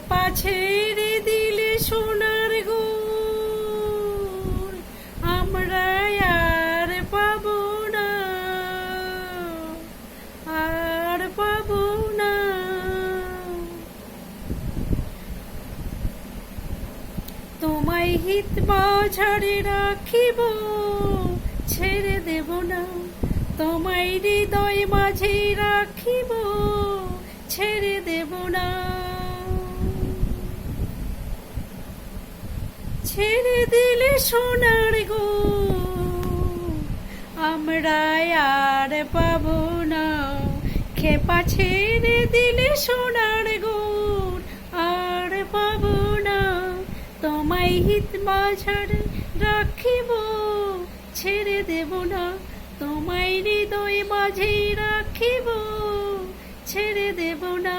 খেপা ছেড়ে দিলে সোনার গো আমরা আর পাবো না, আর পাবো না। তোমায় হিত বাঝারে রাখিব, ছেড়ে দেব না। তোমায় হৃদয় মাঝে রাখিব, ছেড়ে দেব না। ছেড়ে দিলে সোনার গো। আমরা আর পাবো না। খেপা ছেড়ে দিলে সোনার গো। আর পাবো না। তোমায় হিত বাঝার রাখিব। ছেড়ে দেব না। তোমায় হৃদয় মাঝে রাখিব ছেড়ে দেব না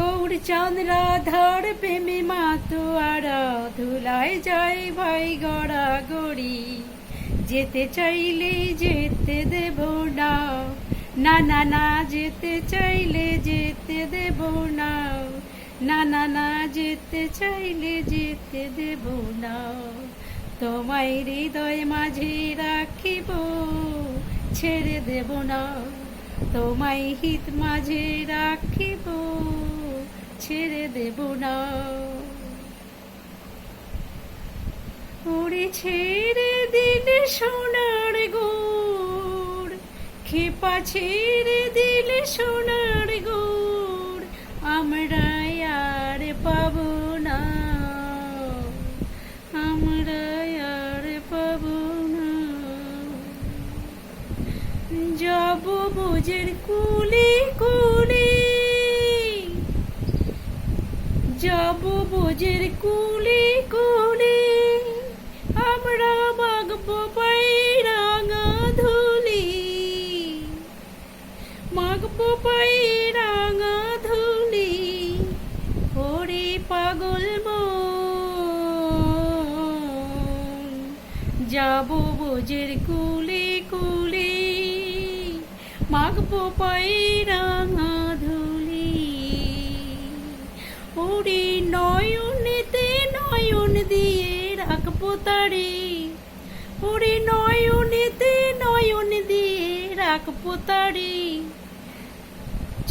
গৌর চাঁদ, রাধার প্রেমে মাতোয়ারা ধুলায় যায় ভাই গড়া গড়ি যেতে চাইলে যেতে দেব না না না না, যেতে চাইলে যেতে দেব না না না না, যেতে চাইলে যেতে দেব না। তোমায় হৃদয় মাঝে রাখিব, ছেড়ে দেব না। তোমায় হিত মাঝে রাখিব। ছেড়ে দেব না। ওরে ছেড়ে দিলে সোনার গোড়, খেপা ছেড়ে দিলে সোনার গোড় আমরা আর পাবো না। আমরা আর পাবো না। যাব বোঝের কুলে কুলে যাব বোঝের কুলে কুলে। আমরা মাগবো পায়রাঙা ধুলি। মাগবো পায়রাঙা ধুলি, ওরে পাগল যাব বোঝের কুলে কুলে, মাগবো পায়রাঙা ধুলি ওরে নয়নেতে নয়ন দিয়ে রাখব তারে। ওরে নয়নেতে নয়ন দিয়ে রাখব তারে।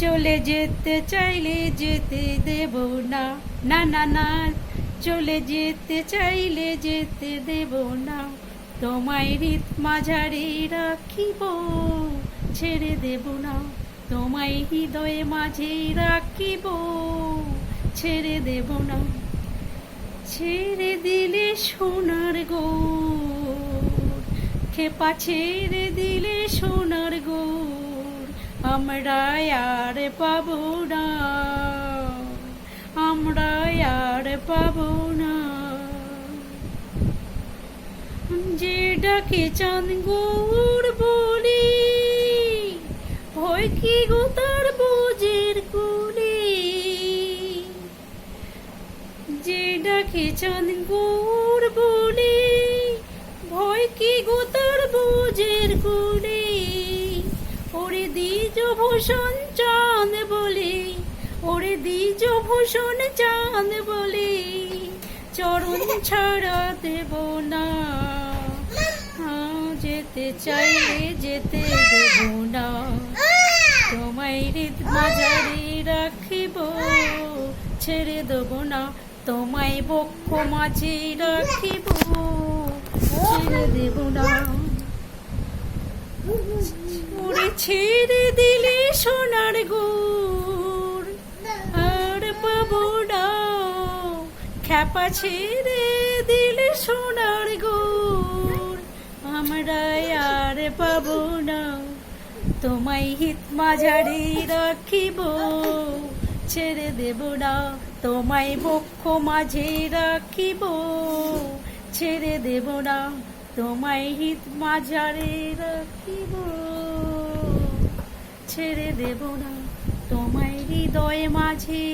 চলে যেতে চাইলে যেতে দেব না না না না। চলে যেতে চাইলে যেতে দেব না, তোমায় হৃদ মাঝারে রাখিব, ছেড়ে দেব না, তোমায় হৃদয়ে মাঝে রাখিব। ছেড়ে দেব না। ছেড়ে দিলে সোনার গো খেপা ছেড়ে দিলে সোনার গো আমরা আর পাবো না। আমরা আর পাবো না। যে ডাকে চাঁদ গৌর বলি, ভয় কি গো ডাকে চাঁদ গৌর বলি ভয় কি গো তার বোঝের কুলি ওরে দ্বিজ ভূষণ চাঁদ বলে, ওরে দ্বিজ ভূষণ চাঁদ বলে, চরণ ছাড়া দেব না। যেতে চাইলে যেতে দেব না। তোমায় মাঝারে রাখিব, ছেড়ে দেব না। তোমায় বক্ষ মাঝে রাখিব। ছেড়ে দেব না ছেড়ে দিলে সোনার গুড়, আর পাবো না। খ্যাপা ছেড়ে দিলে সোনার গুড়, আমরা আর পাবো না। তোমায় হিত মাঝারে রাখিব। ছেড়ে দেব না, তোমায় বক্ষ মাঝে রাখিব। ছেড়ে দেব না, তোমায় হিত মাঝারে রাখিব। ছেড়ে দেব না, তোমায় হৃদয় মাঝে